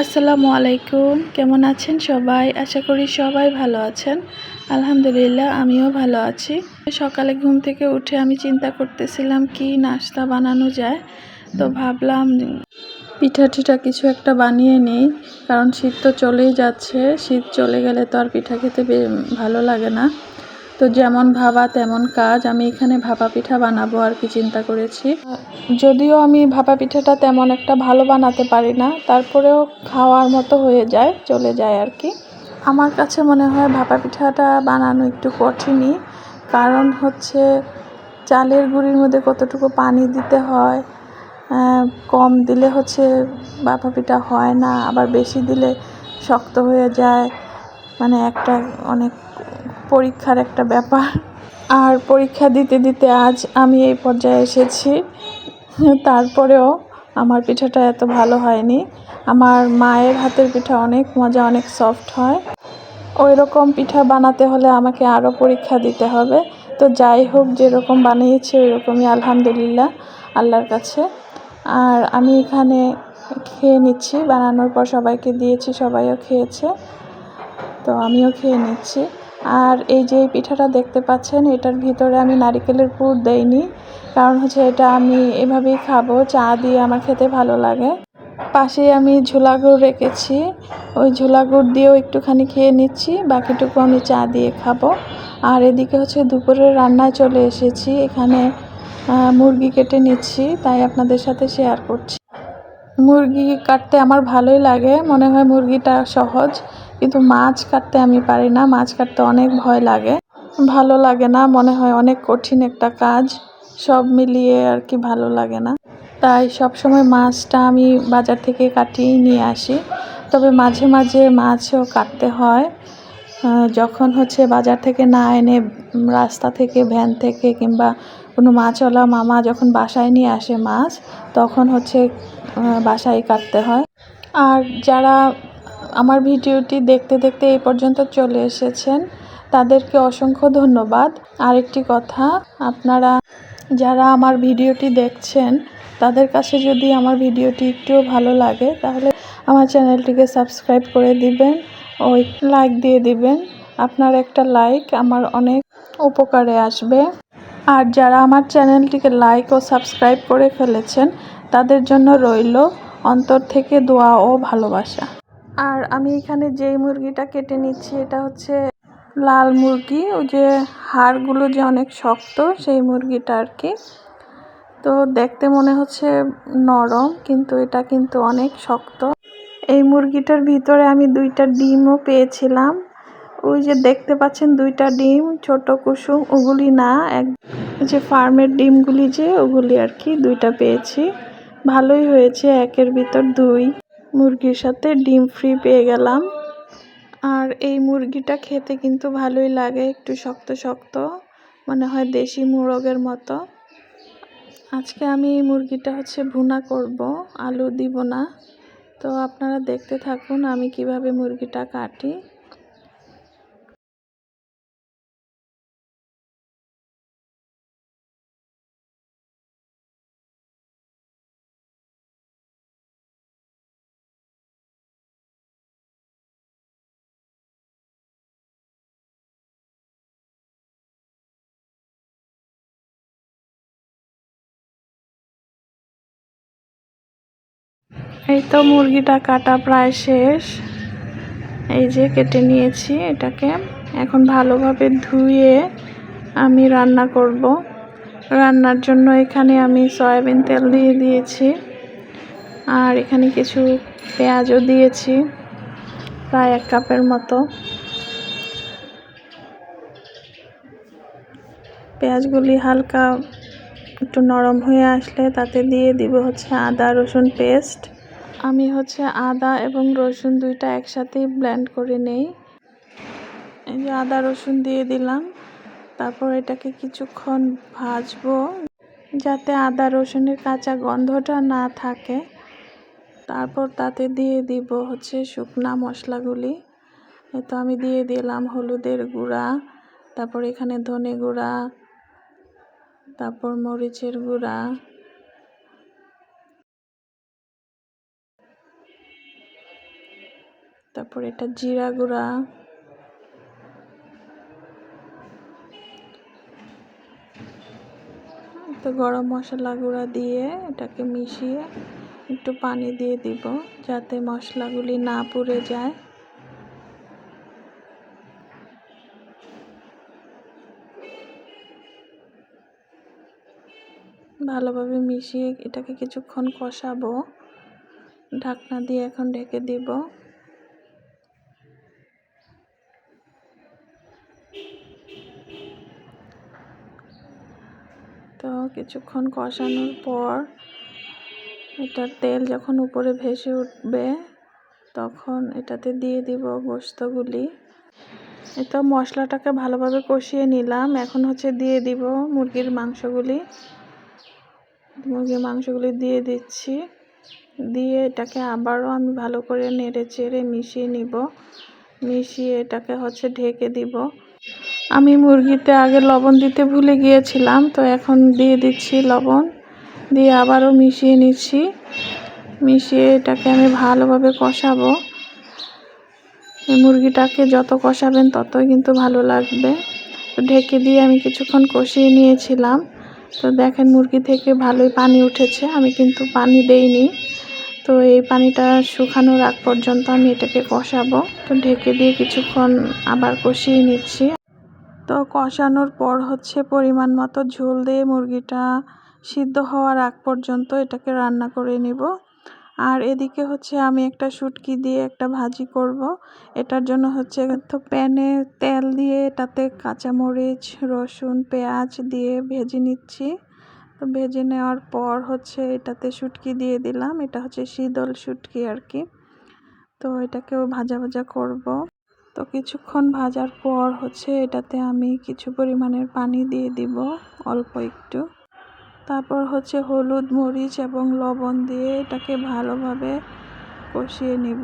আসসালামু আলাইকুম। কেমন আছেন সবাই? আশা করি সবাই ভালো আছেন। আলহামদুলিল্লাহ, আমিও ভালো আছি। সকালে ঘুম থেকে উঠে আমি চিন্তা করতেছিলাম কি নাস্তা বানানো যায়। তো ভাবলাম পিঠা টিঠা কিছু একটা বানিয়ে নেই, কারণ শীত তো চলেই যাচ্ছে। শীত চলে গেলে তো আর পিঠা খেতে ভালো লাগে না। তো যেমন ভাবা, তেমন কাজ। আমি এখানে ভাপা পিঠা বানাবো আর কি চিন্তা করেছি। যদিও আমি ভাপা পিঠাটা তেমন একটা ভালো বানাতে পারি না, তারপরেও খাওয়ার মতো হয়ে যায়, চলে যায় আর কি। আমার কাছে মনে হয় ভাপা পিঠাটা বানানো একটু কঠিনই, কারণ হচ্ছে চালের গুঁড়ির মধ্যে কতটুকু পানি দিতে হয় কম দিলে হচ্ছে ভাপা পিঠা হয় না, আবার বেশি দিলে শক্ত হয়ে যায়। মানে একটা অনেক পরীক্ষার একটা ব্যাপার। আর পরীক্ষা দিতে দিতে আজ আমি এই পর্যায়ে এসেছি। তারপরেও আমার পিঠাটা এত ভালো হয়নি। আমার মায়ের হাতের পিঠা অনেক মজা, অনেক সফট হয়। ওই রকম পিঠা বানাতে হলে আমাকে আরও পরীক্ষা দিতে হবে। তো যাই হোক, যেরকম বানিয়েছি ওই রকমই আলহামদুলিল্লাহ, আল্লাহর কাছে। আর আমি এখানে খেয়ে নিচ্ছি। বানানোর পর সবাইকে দিয়েছি, সবাইও খেয়েছে। তো আমিও খেয়ে নিচ্ছি। আর এই যে পিঠাটা দেখতে পাচ্ছেন, এটার ভিতরে আমি নারিকেলের পুর দেইনি, কারণ হচ্ছে এটা আমি এভাবেই খাব, চা দিয়ে আমার খেতে ভালো লাগে। পাশেই আমি ঝোলা গুড় রেখেছি, ওই ঝোলা গুড় দিয়েও একটুখানি খেয়ে নিচ্ছি, বাকিটুকু আমি চা দিয়ে খাব। আর এদিকে হচ্ছে দুপুরের রান্নায় চলে এসেছি, এখানে মুরগি কেটে নিচ্ছি, তাই আপনাদের সাথে শেয়ার করছি। মুরগি কাটতে আমার ভালোই লাগে, মনে হয় মুরগিটা সহজ। কিন্তু মাছ কাটতে আমি পারি না, মাছ কাটতে অনেক ভয় লাগে। ভালো লাগে না, মনে হয় অনেক কঠিন একটা কাজ, সব মিলিয়ে আর কি ভালো লাগে না। তাই সব সময় মাছটা আমি বাজার থেকে কাটিয়ে নিয়ে আসি। তবে মাঝে মাঝে মাছও কাটতে হয়। যখন হচ্ছে বাজার থেকে না এনে রাস্তা থেকে, ভ্যান থেকে কিংবা কোনো মাছওয়ালা মামা যখন বাসায় নিয়ে আসে মাছ, তখন হচ্ছে বাসায় কাটতে হয়। আর যারা আমার ভিডিওটি দেখতে দেখতে এই পর্যন্ত চলে এসেছেন। তাদেরকে অসংখ্য ধন্যবাদ। আরেকটি কথা, আপনারা যারা আমার ভিডিওটি দেখছেন, তাদের কাছে যদি আমার ভিডিওটি একটুও ভালো লাগে, তাহলে আমার চ্যানেলটিকে সাবস্ক্রাইব করে দিবেন ও লাইক দিয়ে দিবেন। আপনার একটা লাইক আমার অনেক উপকারে আসবে। আর যারা আমার চ্যানেলটিকে লাইক ও সাবস্ক্রাইব করে ফেলেছেন, তাদের জন্য রইল অন্তর থেকে দোয়া ও ভালোবাসা। আর আমি এখানে যেই মুরগিটা কেটে নিচ্ছি, এটা হচ্ছে লাল মুরগি। ওই যে হাড়গুলো যে অনেক শক্ত, সেই মুরগিটা আর কি। তো দেখতে মনে হচ্ছে নরম, কিন্তু এটা কিন্তু অনেক শক্ত। এই মুরগিটার ভিতরে আমি দুইটা ডিমও পেয়েছিলাম। ওই যে দেখতে পাচ্ছেন দুইটা ডিম, ছোট কুসুম, ওগুলি না, এক যে ফার্মের ডিমগুলি যে, ওগুলি আর কি, দুইটা পেয়েছি। ভালোই হয়েছে, একের ভিতর দুই। মুরগির সাথে ডিম ফ্রি পেয়ে গেলাম। আর এই মুরগিটা খেতে কিন্তু ভালোই লাগে, একটু শক্ত শক্ত, মনে হয় দেশি মুরগের মতো। আজকে আমি এই মুরগিটা হচ্ছে ভুনা করব, আলু দিব না। তো আপনারা দেখতে থাকুন আমি কীভাবে মুরগিটা কাটি। এই তো মুরগিটা কাটা প্রায় শেষ। এই যে কেটে নিয়েছি এটাকে। এখন ভালোভাবে ধুয়ে আমি রান্না করব। রান্নার জন্য এখানে আমি সয়াবিন তেল দিয়ে দিয়েছি। আর এখানে কিছু পেঁয়াজও দিয়েছি, প্রায় এক কাপের মতো। পেঁয়াজগুলি হালকা একটু নরম হয়ে আসলে তাতে দিয়ে দিব হচ্ছে আদা রসুন পেস্ট। আমি হচ্ছে আদা এবং রসুন দুইটা একসাথেই ব্লেন্ড করে নেই। এই যে আদা রসুন দিয়ে দিলাম। তারপর এটাকে কিছুক্ষণ ভাজবো যাতে আদা রসুনের কাঁচা গন্ধটা না থাকে। তারপর তাতে দিয়ে দিব হচ্ছে শুকনা মশলাগুলি। তো আমি দিয়ে দিলাম হলুদের গুঁড়া, তারপর এখানে ধনে গুঁড়া, তারপর মরিচের গুঁড়া। তারপর এটা জিরা গুঁড়া। তো গরম মশলা গুঁড়া দিয়ে এটাকে মিশিয়ে একটু পানি দিয়ে দিব, যাতে মশলাগুলি না পুড়ে যায়। ভালোভাবে মিশিয়ে এটাকে কিছুক্ষণ কষাবো। ঢাকনা দিয়ে এখন ঢেকে দিব। তো কিছুক্ষণ কষানোর পর এটার তেল যখন উপরে ভেসে উঠবে, তখন এটাতে দিয়ে দিব গোস্তগুলি এটা মশলাটাকে ভালোভাবে কষিয়ে নিলাম। এখন হচ্ছে দিয়ে দিব মুরগির মাংসগুলি। মুরগির মাংসগুলি দিয়ে দিচ্ছি। দিয়ে এটাকে আবারও আমি ভালো করে নেড়ে চেড়ে মিশিয়ে নিব। মিশিয়ে এটাকে হচ্ছে ঢেকে দিব। আমি মুরগিতে আগে লবণ দিতে ভুলে গিয়েছিলাম, তো এখন দিয়ে দিচ্ছি লবণ। দিয়ে আবারও মিশিয়ে নিচ্ছি। মিশিয়ে এটাকে আমি ভালোভাবে কষাবো। এই মুরগিটাকে যত কষাবেন ততই কিন্তু ভালো লাগবে। তো ঢেকে দিয়ে আমি কিছুক্ষণ কষিয়ে নিয়েছিলাম। তো দেখেন মুরগি থেকে ভালোই পানি উঠেছে, আমি কিন্তু পানি দেইনি। তো এই পানিটা শুকানোর আগ পর্যন্ত আমি এটাকে কষাবো। তো ঢেকে দিয়ে কিছুক্ষণ আবার কষিয়ে নিচ্ছি। তো কষানোর পর হচ্ছে পরিমাণ মতো ঝোল দিয়ে মুরগিটা সিদ্ধ হওয়ার আগ পর্যন্ত এটাকে রান্না করে নিব। আর এদিকে হচ্ছে আমি একটা শুটকি দিয়ে একটা ভাজি করব। এটার জন্য হচ্ছে তো প্যানে তেল দিয়ে এটাতে কাঁচামরিচ, রসুন, পেঁয়াজ দিয়ে ভেজে নিচ্ছি। তো ভেজে নেওয়ার পর হচ্ছে এটাতে শুটকি দিয়ে দিলাম। এটা হচ্ছে শীতল শুটকি আর কি। তো এটাকেও ভাজা ভাজা করব। তো কিছুক্ষণ ভাজার পর হচ্ছে এটাতে আমি কিছু পরিমাণের পানি দিয়ে দিব, অল্প একটু। তারপর হচ্ছে হলুদ, মরিচ এবং লবণ দিয়ে এটাকে ভালোভাবে কষিয়ে নিব।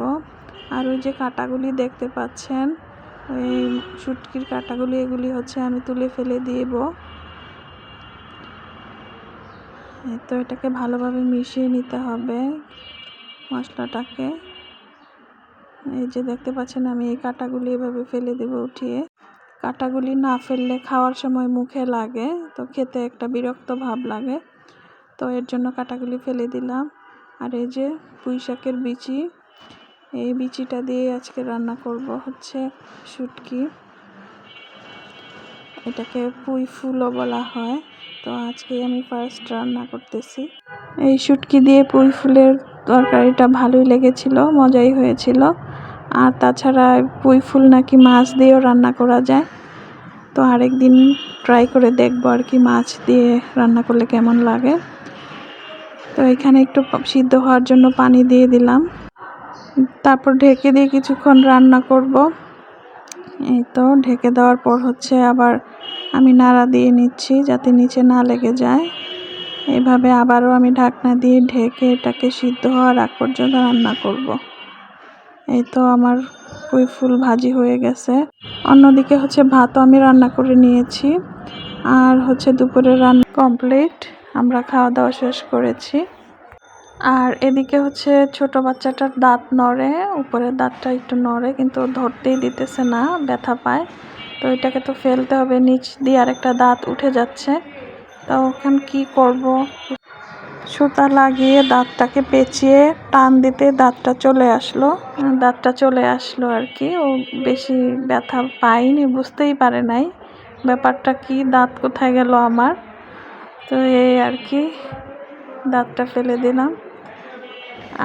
আর ওই যে কাটাগুলি দেখতে পাচ্ছেন, ওই শুটকির কাটাগুলি, এগুলি হচ্ছে আমি তুলে ফেলে দিব। তো এটাকে ভালোভাবে মিশিয়ে নিতে হবে মশলাটাকে। এই যে দেখতে পাচ্ছেন, আমি এই কাটাগুলি এভাবে ফেলে দেব উঠিয়ে। কাটাগুলি না ফেললে খাওয়ার সময় মুখে লাগে, তো খেতে একটা বিরক্ত ভাব লাগে। তো এর জন্য কাটাগুলি ফেলে দিলাম। আর এই যে পুঁই শাকের বিচি, এই বিচিটা দিয়ে আজকে রান্না করব হচ্ছে শুটকি। এটাকে পুঁই ফুলও বলা হয়। তো আজকে আমি ফার্স্ট রান্না করতেছি। এই শুটকি দিয়ে পুঁই ফুলের তরকারিটা ভালোই লেগেছিল, মজাই হয়েছিল। আর তাছাড়া পুঁই ফুল নাকি মাছ দিয়েও রান্না করা যায়। তো আরেক দিন ট্রাই করে দেখব আর কি মাছ দিয়ে রান্না করলে কেমন লাগে। তো এখানে একটু সিদ্ধ হওয়ার জন্য পানি দিয়ে দিলাম। তারপর ঢেকে দিয়ে কিছুক্ষণ রান্না করব। এই তো ঢেকে দেওয়ার পর হচ্ছে আবার আমি নাড়া দিয়ে নিচ্ছি যাতে নিচে না লেগে যায়। এভাবে আবারও আমি ঢাকনা দিয়ে ঢেকে এটাকে সিদ্ধ হওয়ার আগ পর্যন্ত রান্না করব। এই তো আমার পুঁই ফুল ভাজি হয়ে গেছে। অন্যদিকে হচ্ছে ভাতও আমি রান্না করে নিয়েছি। আর হচ্ছে দুপুরে রান্না কমপ্লিট আমরা খাওয়া দাওয়া শেষ করেছি। আর এদিকে হচ্ছে ছোট বাচ্চাটার দাঁত নড়ে, উপরের দাঁতটা একটু নড়ে, কিন্তু ধরতেই দিতেছে না, ব্যথা পায়। তো এটাকে তো ফেলতে হবে, নিচ দিয়ে আরেকটা দাঁত উঠে যাচ্ছে। তো ওখানে কি করব? সুতা লাগিয়ে দাঁতটাকে পেঁচিয়ে টান দিতে দাঁতটা চলে আসলো। দাঁতটা চলে আসলো আর কি, ও বেশি ব্যথা পাইনি বুঝতেই পারে নাই ব্যাপারটা কি, দাঁত কোথায় গেল আমার। তো এই আর কি, দাঁতটা ফেলে দিলাম।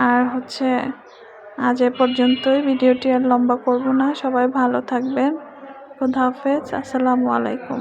আর হচ্ছে, আজ এ পর্যন্তই, ভিডিওটি আর লম্বা করব না, সবাই ভালো থাকবেন। খুদা আসসালামু আলাইকুম।